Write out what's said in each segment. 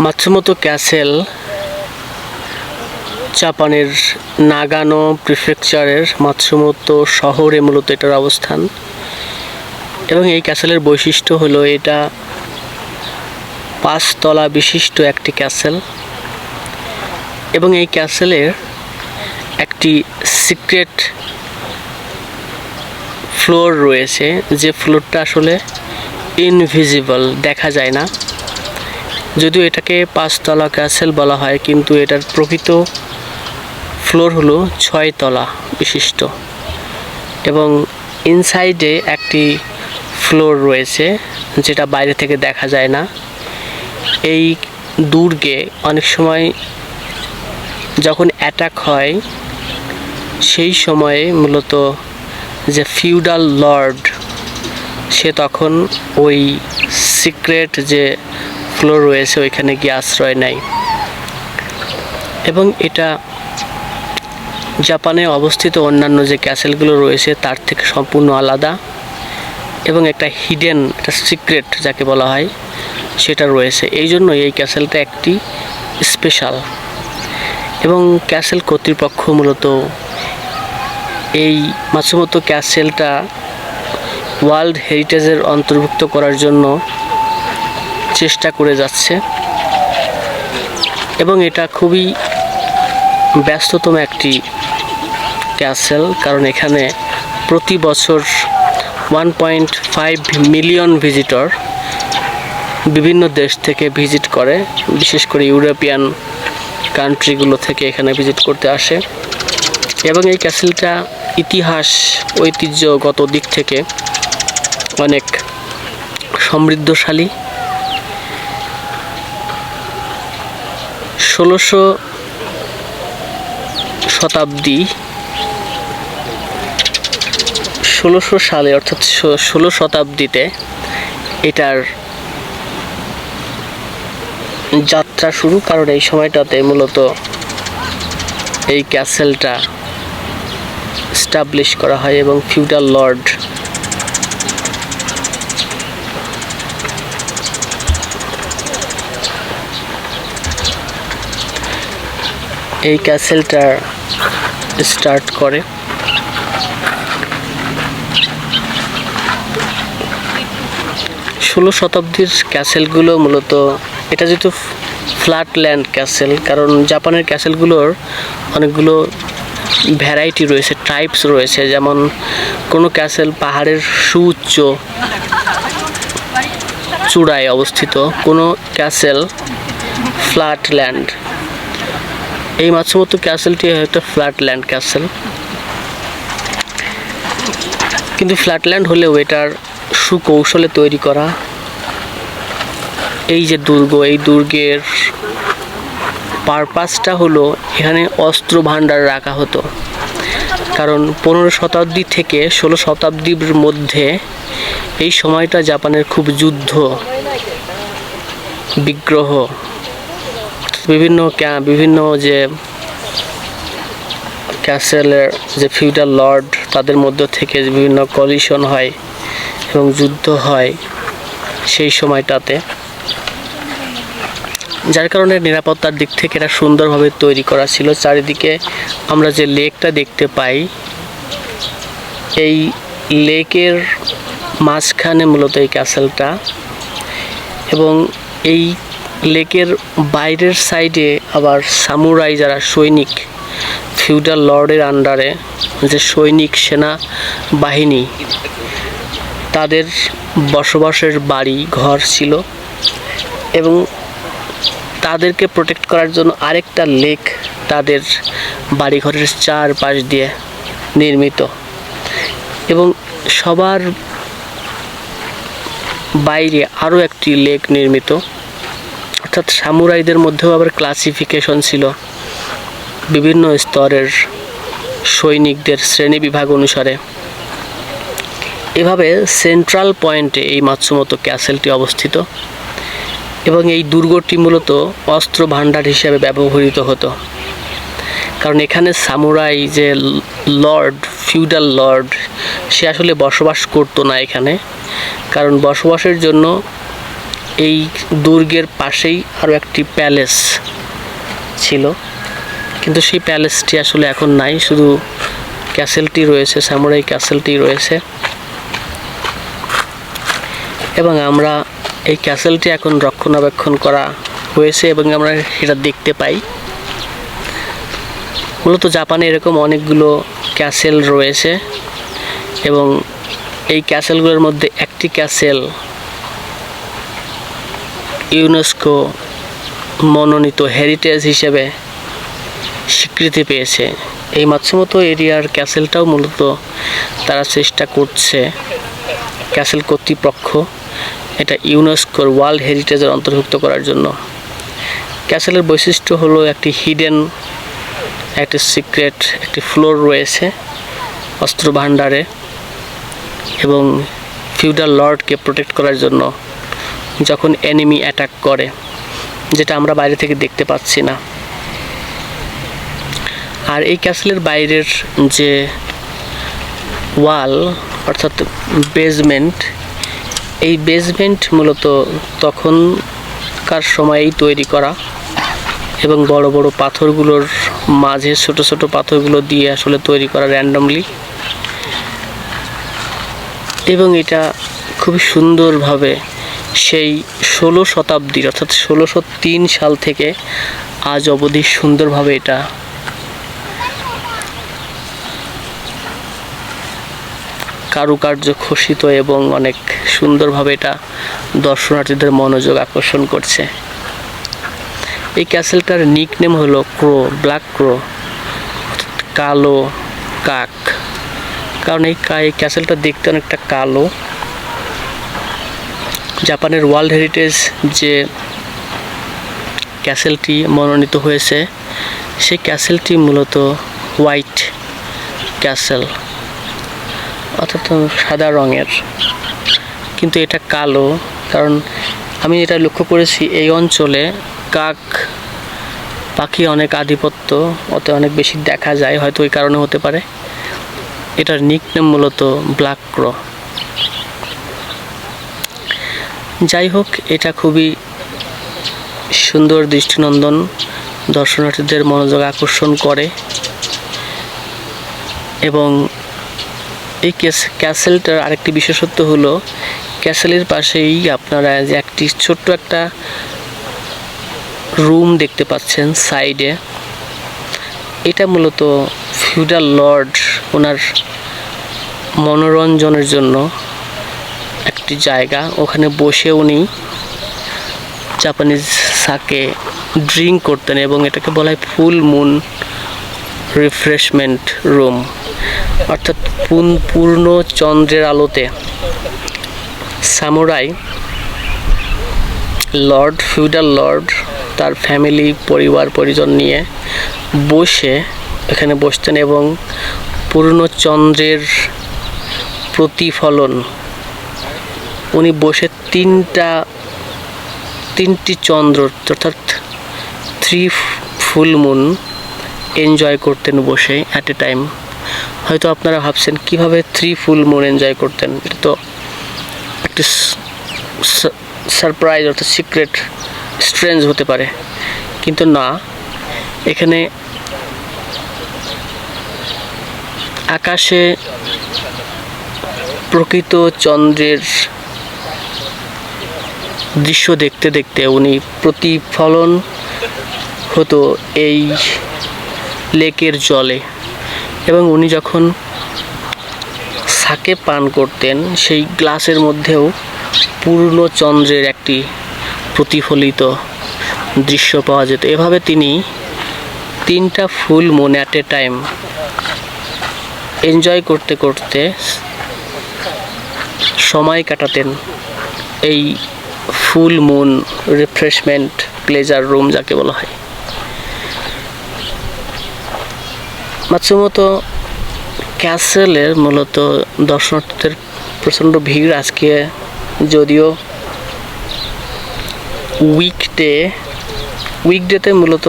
Matsumoto castle জাপানের নাগানো প্রিফেকচারের Matsumoto শহরে মূলত এটার অবস্থান। এবং এই ক্যাসেলের বৈশিষ্ট্য হলো এটা পাঁচতলা বিশিষ্ট একটি ক্যাসেল। এবং এই ক্যাসেলের একটি সিক্রেট ফ্লোর রয়েছে, যে ফ্লোরটা আসলে ইনভিজিবল, দেখা যায় না। যদিও এটাকে পাঁচতলা ক্যাসেল বলা হয়, কিন্তু এটার প্রকৃত ফ্লোর হলো ছয়তলা বিশিষ্ট। এবং ইনসাইডে একটি ফ্লোর রয়েছে, যেটা বাইরে থেকে দেখা যায় না। এই দুর্গে অনেক সময় যখন অ্যাটাক হয়, সেই সময়ে মূলত যে ফিউডাল লর্ড সে তখন ওই সিক্রেট যে ফ্লোর রয়েছে, ওইখানে গিয়ে আশ্রয় নেয়। এবং এটা জাপানে অবস্থিত অন্যান্য যে ক্যাসেলগুলো রয়েছে, তার থেকে সম্পূর্ণ আলাদা। এবং একটা হিডেন একটা সিক্রেট যাকে বলা হয়, সেটা রয়েছে। এই জন্য এই ক্যাসেলটা একটি স্পেশাল এবং ক্যাসেল কর্তৃপক্ষ মূলত এই মাছুমতো ক্যাসেলটা ওয়ার্ল্ড হেরিটেজের অন্তর্ভুক্ত করার জন্য চেষ্টা করে যাচ্ছে। এবং এটা খুবই ব্যস্ততম একটি ক্যাসেল, কারণ এখানে প্রতি বছর one point five million visitor বিভিন্ন দেশ থেকে ভিজিট করে, বিশেষ করে ইউরোপিয়ান কান্ট্রিগুলো থেকে এখানে ভিজিট করতে আসে। এবং এই ক্যাসেলটা ইতিহাস, ঐতিহ্যগত দিক থেকে অনেক সমৃদ্ধশালী। ষোলোশো শতাব্দী, ষোলোশো সালে, অর্থাৎ ষোলো শতাব্দীতে এটার যাত্রা শুরু, কারণ এই সময়টাতে মূলত এই ক্যাসেলটা স্টাবলিশ করা হয় এবং ফিউডাল লর্ড এই ক্যাসেলটা স্টার্ট করে। ষোলো শতাব্দীর ক্যাসেলগুলো মূলত, এটা যেহেতু ফ্ল্যাট ল্যান্ড ক্যাসেল, কারণ জাপানের ক্যাসেলগুলোর অনেকগুলো ভ্যারাইটি রয়েছে, টাইপস রয়েছে। যেমন কোনো ক্যাসেল পাহাড়ের সুউচ্চ চূড়ায় অবস্থিত, কোনো ক্যাসেল ফ্ল্যাট ল্যান্ড এই মাছমতো ক্যাসেলটি একটা ফ্ল্যাট ল্যান্ড ক্যাসেল কিন্তু ফ্ল্যাটল্যান্ড হলেও এটার সুকৌশলে তৈরি করা। এই যে দুর্গ, এই দুর্গের পারপাসটা হলো এখানে অস্ত্র ভাণ্ডার রাখা হতো। কারণ পনেরো শতাব্দী থেকে ষোলো শতাব্দীর মধ্যে এই সময়টা জাপানের খুব যুদ্ধ, বিগ্রহ। বিভিন্ন বিভিন্ন যে ক্যাসেলের যে ফিউডাল লর্ড, তাদের মধ্য থেকে বিভিন্ন কলিশন হয় এবং যুদ্ধ হয় সেই সময়টাতে। যার কারণে নিরাপত্তার দিক থেকে এটা সুন্দরভাবে তৈরি করা ছিল। চারিদিকে আমরা যে লেকটা দেখতে পাই, এই লেকের মাঝখানে মূলত এই ক্যাসেলটা এবং এই লেকের বাইরের সাইডে আবার সামুরাই যারা সৈনিক ফিউডাল লর্ডের আন্ডারে যে সৈনিক সেনা বাহিনী, তাদের বসবাসের বাড়ি, ঘর ছিল এবং তাদেরকে প্রোটেক্ট করার জন্য আরেকটা লেক তাদের বাড়িঘরের চারপাশ দিয়ে নির্মিত এবং সবার বাইরে আরও একটি লেক নির্মিত। অর্থাৎ সামুরাইদের মধ্যেও আবার ক্লাসিফিকেশন ছিল। বিভিন্ন স্তরের সৈনিকদের শ্রেণি বিভাগ অনুসারে। এভাবে সেন্ট্রাল পয়েন্টে এই মাতসুমতো ক্যাসেলটি অবস্থিত এবং এই দুর্গটি মূলত অস্ত্র ভাণ্ডার হিসেবে ব্যবহৃত হতো। কারণ এখানে সামুরাই যে লর্ড ফিউডাল লর্ড সে আসলে বসবাস করতো না এখানে। কারণ বসবাসের জন্য এই দুর্গের পাশেই আরও একটি প্যালেস ছিল। কিন্তু সেই প্যালেসটি আসলে এখন নাই, শুধু ক্যাসেলটি রয়েছে, সামুরাই ক্যাসেলটি রয়েছে। এবং আমরা এই ক্যাসেলটি এখন রক্ষণাবেক্ষণ করা হয়েছে এবং আমরা সেটা দেখতে পাই। মূলত জাপানে এরকম অনেকগুলো ক্যাসেল রয়েছে এবং এই ক্যাসেলগুলোর মধ্যে একটি ক্যাসেল ইউনেস্কো মনোনীত হেরিটেজ হিসেবে স্বীকৃতি পেয়েছে। এই মাতসুমতো এরিয়ার ক্যাসেলটাও মূলত তারা চেষ্টা করছে ক্যাসেল কর্তৃপক্ষ এটা ইউনেস্কোর ওয়ার্ল্ড হেরিটেজের অন্তর্ভুক্ত করার জন্য। ক্যাসেলের বৈশিষ্ট্য হলো একটি হিডেন একটি সিক্রেট একটি ফ্লোর রয়েছে অস্ত্র ভাণ্ডারে এবং ফিউডাল লর্ডকে প্রোটেক্ট করার জন্য যখন এনিমি অ্যাটাক করে, যেটা আমরা বাইরে থেকে দেখতে পাচ্ছি না। আর এই ক্যাসেলের বাইরের যে ওয়াল অর্থাৎ বেসমেন্ট এই বেসমেন্ট মূলত তখনকার সময়েই তৈরি করা এবং বড় বড় পাথরগুলোর মাঝে ছোট ছোট পাথরগুলো দিয়ে আসলে তৈরি করা র্যান্ডমলি এবং এটা খুবই সুন্দরভাবে সেই ষোলো শতাব্দীর, অর্থাৎ ষোলোশো তিন সাল থেকে আজ অবধি সুন্দরভাবে এটা কারুকার্য খসিত এবং অনেক সুন্দরভাবে এটা দর্শনার্থীদের মনোযোগ আকর্ষণ করছে। এই ক্যাসেলটার নিক নেম হলো ক্রো, ব্ল্যাক ক্রো কালো কাক। কারণ এই ক্যাসেলটা দেখতে অনেকটা কালো। জাপানের ওয়ার্ল্ড হেরিটেজ যে ক্যাসেলটি মনোনীত হয়েছে, সেই ক্যাসেলটি মূলত হোয়াইট ক্যাসেল, অর্থাৎ সাদা রঙের। কিন্তু এটা কালো, কারণ আমি এটা লক্ষ্য করেছি, এই অঞ্চলে কাক পাখি অনেক আধিপত্য ওতে অনেক বেশি দেখা যায়, হয়তো ওই কারণে হতে পারে। এটার নিকনেম মূলত ব্ল্যাক ক্রো যাই হোক, এটা খুবই সুন্দর দৃষ্টিনন্দন। দর্শনার্থীদের মনোযোগ আকর্ষণ করে। এবং এই ক্যাস- ক্যাসেলটার আরেকটি বিশেষত্ব হলো, ক্যাসেলের পাশেই আপনারা যে একটি ছোট্ট একটা রুম দেখতে পাচ্ছেন সাইডে। এটা মূলত ফিউডাল লর্ড ওনার মনোরঞ্জনের জন্য। একটি জায়গা, ওখানে বসে উনি জাপানিজ সাকে ড্রিঙ্ক করতেন এবং এটাকে বলা হয় ফুল মুন রিফ্রেশমেন্ট রুম অর্থাৎ পূর্ণ- চন্দ্রের আলোতে। সামুরাই লর্ড ফিউডাল লর্ড তার ফ্যামিলি পরিবার, পরিজন নিয়ে বসে এখানে বসতেন এবং পূর্ণ চন্দ্রের প্রতিফলন উনি বসে তিনটা, তিনটি চন্দ্র, অর্থাৎ থ্রি ফুল মুন এনজয় করতেন বসে অ্যাট এ টাইম হয়তো আপনারা ভাবছেন, কীভাবে থ্রি ফুল মুন এনজয় করতেন? এটা তো একটি সারপ্রাইজ অর্থাৎ সিক্রেট স্ট্রেঞ্জ হতে পারে। কিন্তু না, এখানে আকাশে প্রকৃত চন্দ্রের দৃশ্য দেখতে দেখতে উনি প্রতিফলন হতো এই লেকের জলে। এবং উনি যখন সাকে পান করতেন, সেই গ্লাসের মধ্যেও পূর্ণ চন্দ্রের একটি প্রতিফলিত দৃশ্য পাওয়া যেত। এভাবে তিনি তিনটা ফুল মনে অ্যাট এ টাইম এনজয় করতে করতে সময় কাটাতেন এই full moon refreshment pleasure room যাকে বলা হয়। মাতসুমতো ক্যাসেলের মূলত দর্শনার্থীদের প্রচণ্ড ভিড় আজকে, যদিও উইকডে উইকডেতে মূলত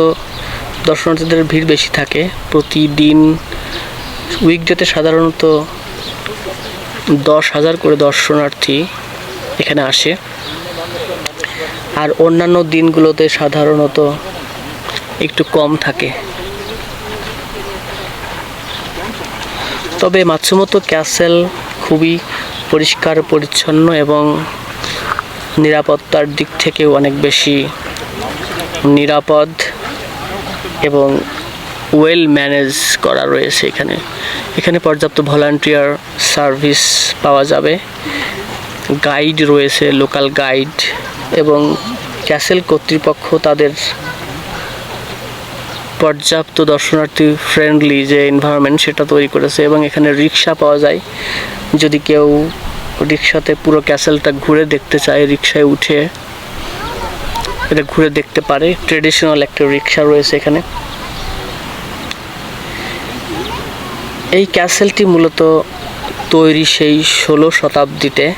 দর্শনার্থীদের ভিড় বেশি থাকে। প্রতিদিন উইকডেতে সাধারণত দশ হাজার করে দর্শনার্থী এখানে আসে। আর অন্যান্য দিনগুলোতে সাধারণত একটু কম থাকে। তবে মাছুমতো ক্যাসেল খুবই পরিষ্কার, পরিচ্ছন্ন এবং নিরাপত্তার দিক থেকেও অনেক বেশি নিরাপদ এবং ওয়েল ম্যানেজ করা রয়েছে এখানে। এখানে পর্যাপ্ত ভলান্টিয়ার সার্ভিস পাওয়া যাবে। গাইড রয়েছে লোকাল গাইড এবং ক্যাসেল কর্তৃপক্ষ তাদের পর্যাপ্ত দর্শনার্থী ফ্রেন্ডলি যে এনভায়রনমেন্ট সেটা তৈরি করেছে এবং এখানে রিক্সা পাওয়া যায়। যদি কেউ রিক্সাতে পুরো ক্যাসেলটা ঘুরে দেখতে চায়, রিক্সায় উঠে, এটা ঘুরে দেখতে পারে। ট্রেডিশনাল একটা রিক্সা রয়েছে এখানে। এই ক্যাসেলটি মূলত তৈরি সেই ষোলো শতাব্দীতে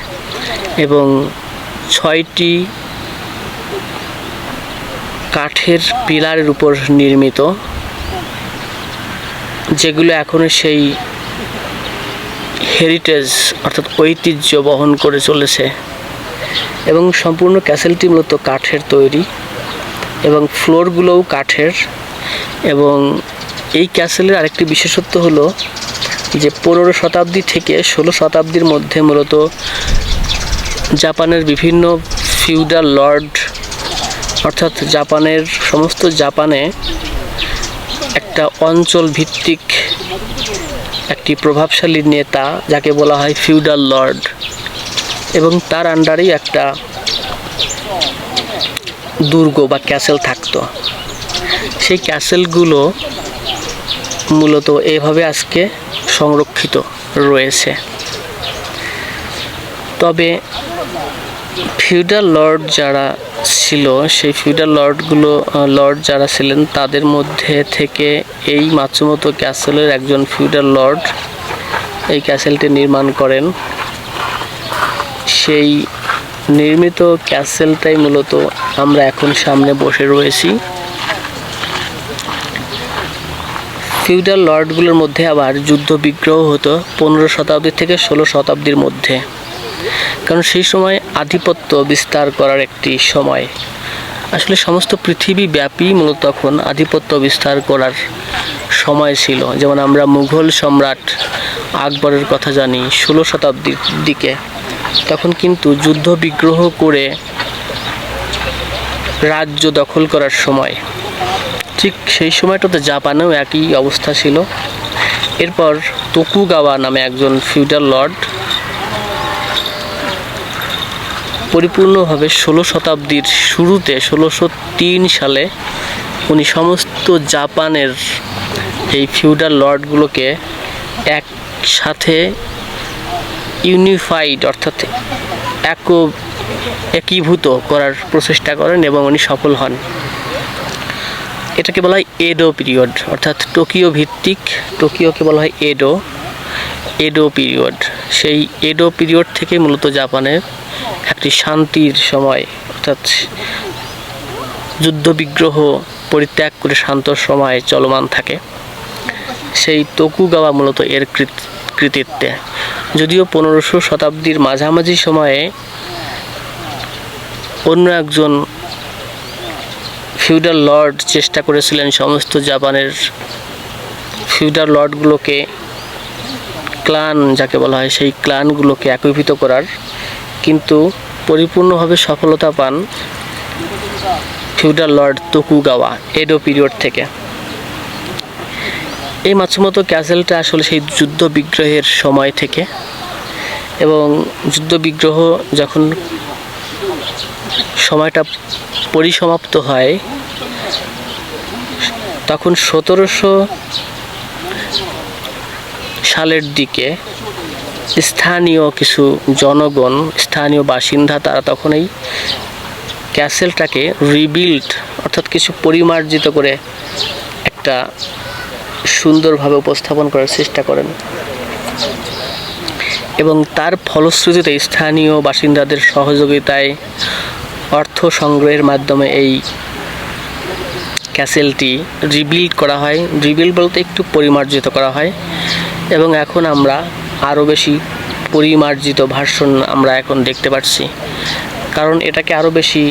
এবং ছয়টি কাঠের পিলারের উপর নির্মিত, যেগুলো এখনও সেই হেরিটেজ অর্থাৎ ঐতিহ্য বহন করে চলেছে এবং সম্পূর্ণ ক্যাসেলটি মূলত কাঠের তৈরি এবং ফ্লোরগুলোও কাঠের এবং এই ক্যাসেলের আরেকটি বিশেষত্ব হলো যে পনেরো শতাব্দী থেকে ষোলো শতাব্দীর মধ্যে মূলত জাপানের বিভিন্ন ফিউডাল লর্ড অর্থাৎ জাপানের সমস্ত জাপানে একটা অঞ্চল ভিত্তিক একটি প্রভাবশালী নেতা, যাকে বলা হয় ফিউডাল লর্ড, এবং তার আন্ডারেই একটা দুর্গ বা ক্যাসেল থাকতো। সেই ক্যাসেলগুলো মূলত এভাবে আজকে সংরক্ষিত রয়েছে। তবে ফিউডাল লর্ড যারা ছিল, সেই ফিউডাল লর্ডগুলো লর্ড যারা ছিলেন, তাদের মধ্যে থেকে এই মাতসুমতো ক্যাসেলের একজন ফিউডাল লর্ড এই ক্যাসেলটি নির্মাণ করেন। সেই নির্মিত ক্যাসেলটাই মূলত আমরা এখন সামনে বসে রয়েছি। ফিউডাল লর্ডগুলোর মধ্যে আবার যুদ্ধ বিগ্রহ হতো পনেরো শতাব্দী থেকে ষোলো শতাব্দীর মধ্যে। কারণ সেই সময় আধিপত্য বিস্তার করার একটি সময়। আসলে সমস্ত পৃথিবী ব্যাপী মূলত তখন আধিপত্য বিস্তার করার সময় ছিল। যেমন আমরা মুঘল সম্রাট আকবরের কথা জানি ষোলো শতাব্দীর দিকে। তখন কিন্তু যুদ্ধ বিগ্রহ করে রাজ্য দখল করার সময়। ঠিক সেই সময়টাতে জাপানেও একই অবস্থা ছিল। এরপর তোকুগাওয়া নামে একজন ফিউডাল লর্ড পরিপূর্ণভাবে ষোলো শতাব্দীর শুরুতে, ষোলোশো তিন সালে উনি সমস্ত জাপানের এই ফিউডাল লর্ডগুলোকে একসাথে ইউনিফাইড অর্থাৎ এক একীভূত করার প্রচেষ্টা করেন এবং উনি সফল হন। এটাকে বলা হয় এডো পিরিয়ড, অর্থাৎ টোকিও ভিত্তিক, টোকিওকে বলা হয় এডো এডো পিরিয়ড। সেই এডো পিরিয়ড থেকে মূলত জাপানের একটি শান্তির সময়, অর্থাৎ যুদ্ধবিগ্রহ পরিত্যাগ করে শান্ত সময় চলমান থাকে। সেই তোকুগাওয়া মূলত এর কৃত- কৃতিত্বে। যদিও পনেরোশো শতাব্দীর মাঝামাঝি সময়ে অন্য একজন ফিউডাল লর্ড চেষ্টা করেছিলেন সমস্ত জাপানের ফিউডাল লর্ডগুলোকে, ক্লান যাকে বলা হয়, সেই ক্লানগুলোকে একীভূত করার। কিন্তু পরিপূর্ণভাবে সফলতা পান feudal lord Tokugawa Edo period থেকে। এই মাছুমতো ক্যাসেলটা আসলে সেই যুদ্ধ বিগ্রহের সময় থেকে এবং যুদ্ধ বিগ্রহ যখন সময়টা পরিসমাপ্ত হয়, তখন সতেরোশো সালের দিকে স্থানীয় কিছু জনগণ, স্থানীয় বাসিন্দা, তারা তখন এই ক্যাসেলটাকে রিবিল্ড অর্থাৎ কিছু পরিমার্জিত করে একটা সুন্দরভাবে উপস্থাপন করার চেষ্টা করেন। এবং তার ফলশ্রুতিতে স্থানীয় বাসিন্দাদের সহযোগিতায় অর্থ সংগ্রহের মাধ্যমে এই ক্যাসেলটি রিবিল্ড করা হয়। রিবিল্ড বলতে একটু পরিমার্জিত করা হয়। এবং এখন আমরা আরও বেশি পরিমার্জিত ভার্সন আমরা এখন দেখতে পাচ্ছি। কারণ এটাকে আরও বেশি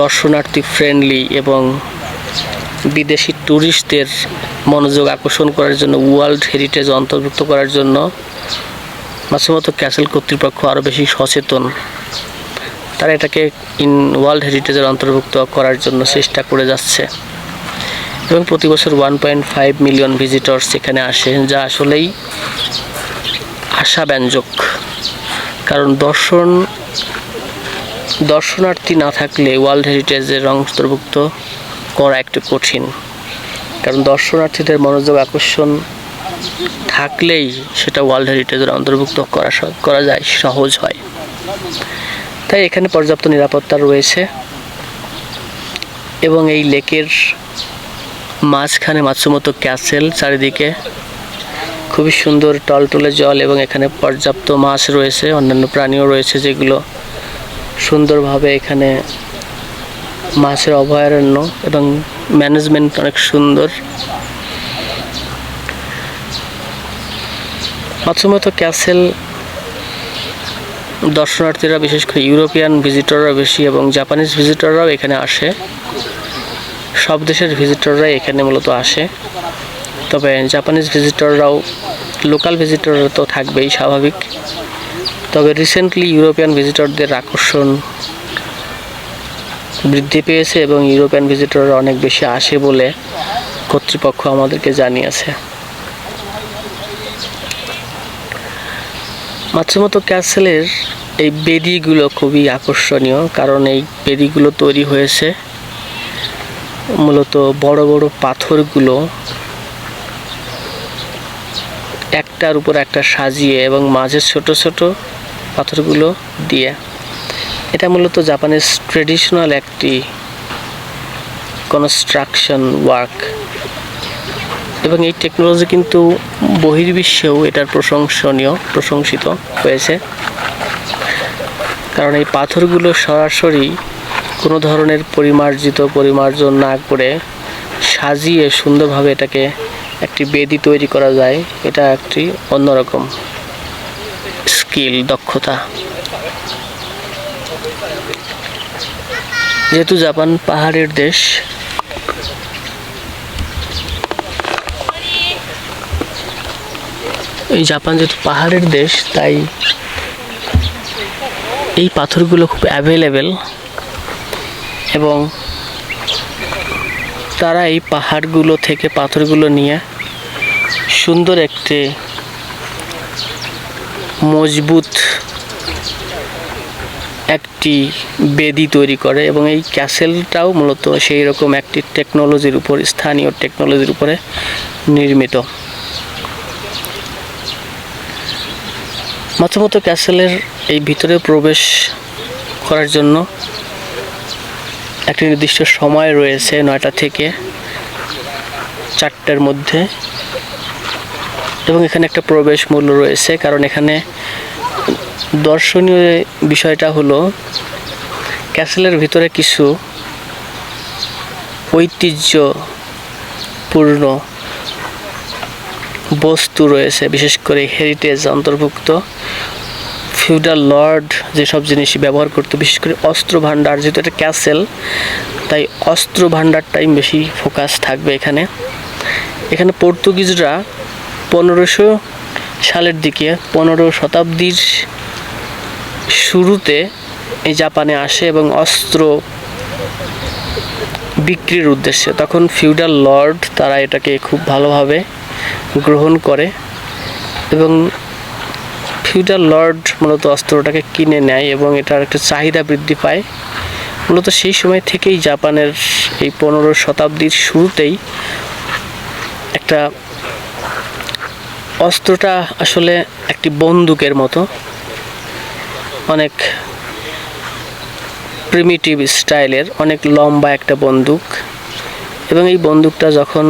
দর্শনার্থী ফ্রেন্ডলি এবং বিদেশি ট্যুরিস্টদের মনোযোগ আকর্ষণ করার জন্য ওয়ার্ল্ড হেরিটেজ অন্তর্ভুক্ত করার জন্য মাঝেমতো ক্যাসেল কর্তৃপক্ষ আরও বেশি সচেতন। তারা এটাকে ইন ওয়ার্ল্ড হেরিটেজের অন্তর্ভুক্ত করার জন্য চেষ্টা করে যাচ্ছে। এবং প্রতি বছর one point five million visitors এখানে আসে, যা আসলেই আশাব্যঞ্জক। কারণ দর্শন, দর্শনার্থী না থাকলে ওয়ার্ল্ড হেরিটেজের অন্তর্ভুক্ত করা একটু কঠিন। কারণ দর্শনার্থীদের মনোযোগ আকর্ষণ থাকলেই সেটা ওয়ার্ল্ড হেরিটেজের অন্তর্ভুক্ত করা করা যায়, সহজ হয়। তাই এখানে পর্যাপ্ত নিরাপত্তা রয়েছে এবং এই লেকের মাঝখানে মাছুমতো ক্যাসেল চারিদিকে। খুবই সুন্দর টলটলে জল এবং এখানে পর্যাপ্ত মাছ রয়েছে, অন্যান্য প্রাণীও রয়েছে যেগুলো সুন্দরভাবে এখানে মাছের অভয়ারণ্য এবং ম্যানেজমেন্ট অনেক সুন্দর। মাছুমতো ক্যাসেল দর্শনার্থীরা, বিশেষ করে ইউরোপিয়ান ভিজিটররা বেশি এবং জাপানিজ ভিজিটররাও এখানে আসে। সব দেশের ভিজিটররাই এখানে মূলত আসে। তবে জাপানিজ ভিজিটররাও লোকাল ভিজিটররা তো থাকবেই স্বাভাবিক। তবে রিসেন্টলি ইউরোপিয়ান ভিজিটরদের আকর্ষণ বৃদ্ধি পেয়েছে এবং ইউরোপিয়ান ভিজিটররা অনেক বেশি আসে বলে কর্তৃপক্ষ আমাদেরকে জানিয়েছে। মাতসুমতো ক্যাসেলের এই বেদিগুলো খুবই আকর্ষণীয়, কারণ এই বেদিগুলো তৈরি হয়েছে। মূলত বড় বড় পাথরগুলো একটার উপর একটা সাজিয়ে এবং মাঝে ছোট ছোট পাথরগুলো দিয়ে। এটা মূলত জাপানের ট্রেডিশনাল একটি কনস্ট্রাকশন ওয়ার্ক এবং এই টেকনোলজি কিন্তু বহির্বিশ্বেও এটার প্রশংসনীয়, প্রশংসিত হয়েছে। কারণ এই পাথরগুলো সরাসরি কোনো ধরনের পরিমার্জিত, পরিমার্জন না করে সাজিয়ে সুন্দরভাবে এটাকে একটি বেদি তৈরি করা যায়। এটা একটি অন্যরকম স্কিল, দক্ষতা। যেহেতু জাপান পাহাড়ের দেশ, এই জাপান যেহেতু পাহাড়ের দেশ, তাই এই পাথরগুলো খুব অ্যাভেলেবেল এবং তারা এই পাহাড়গুলো থেকে পাথরগুলো নিয়ে সুন্দর একটি মজবুত একটি বেদি তৈরি করে এবং এই ক্যাসেলটাও মূলত সেই রকম একটি টেকনোলজির উপর, স্থানীয় টেকনোলজির উপরে নির্মিত। মাথামতো ক্যাসেলের এই ভিতরে প্রবেশ করার জন্য একটি নির্দিষ্ট সময় রয়েছে নয়টা থেকে চারটার মধ্যে। এবং এখানে একটা প্রবেশ মূল্য রয়েছে, কারণ এখানে দর্শনীয় বিষয়টা হলো, ক্যাসেলের ভিতরে কিছু ঐতিহ্যপূর্ণ বস্তু রয়েছে, বিশেষ করে হেরিটেজ অন্তর্ভুক্ত। ফিউডাল লর্ড যেসব জিনিস ব্যবহার করতো, বিশেষ করে অস্ত্র ভাণ্ডার, যেহেতু এটা ক্যাসেল, তাই অস্ত্র ভাণ্ডারটাই বেশি ফোকাস থাকবে এখানে। এখানে পর্তুগিজরা পনেরোশো সালের দিকে, পনেরো শতাব্দীর শুরুতে এই জাপানে আসে এবং অস্ত্র বিক্রির উদ্দেশ্যে। তখন ফিউডাল লর্ড তারা এটাকে খুব ভালোভাবে গ্রহণ করে এবং ফিউডাল লর্ড মূলত অস্ত্রটাকে কিনে নেয় এবং এটার একটা চাহিদা বৃদ্ধি পায়। মূলত সেই সময় থেকেই জাপানের এই পনেরো শতাব্দীর শুরুতেই একটা অস্ত্রটা আসলে একটি বন্দুকের মতো। অনেক প্রিমিটিভ স্টাইলের অনেক লম্বা একটা বন্দুক। এবং এই বন্দুকটা যখন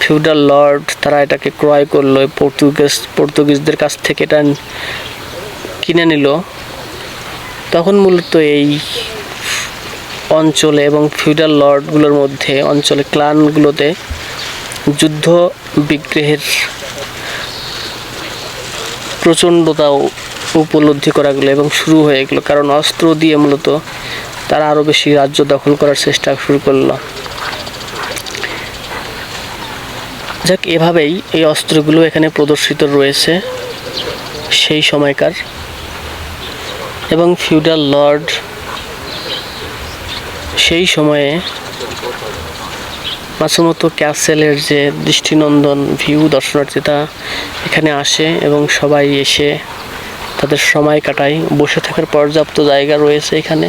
ফিউডাল লর্ড, তারা এটাকে ক্রয় করল পর্তুগিজ, পর্তুগিজদের কাছ থেকে এটা কিনে নিল। তখন মূলত এই অঞ্চলে এবং ফিউডাল লর্ডগুলোর মধ্যে, অঞ্চলে ক্লানগুলোতে যুদ্ধ বিগ্রহের প্রচণ্ডতাও উপলব্ধি করা গেলো এবং শুরু হয়ে গেলো। কারণ অস্ত্র দিয়ে মূলত তারা আরও বেশি রাজ্য দখল করার চেষ্টা শুরু করল। যাক, এভাবেই এই অস্ত্রগুলো এখানে প্রদর্শিত রয়েছে সেই সময়কার। এবং ফিউডাল লর্ড সেই সময়ে মাসুমতো ক্যাসেলের যে দৃষ্টিনন্দন ভিউ দর্শনার্থীরা এখানে আসে এবং সবাই এসে তাদের সময় কাটায়। বসে থাকার পর্যাপ্ত জায়গা রয়েছে এখানে।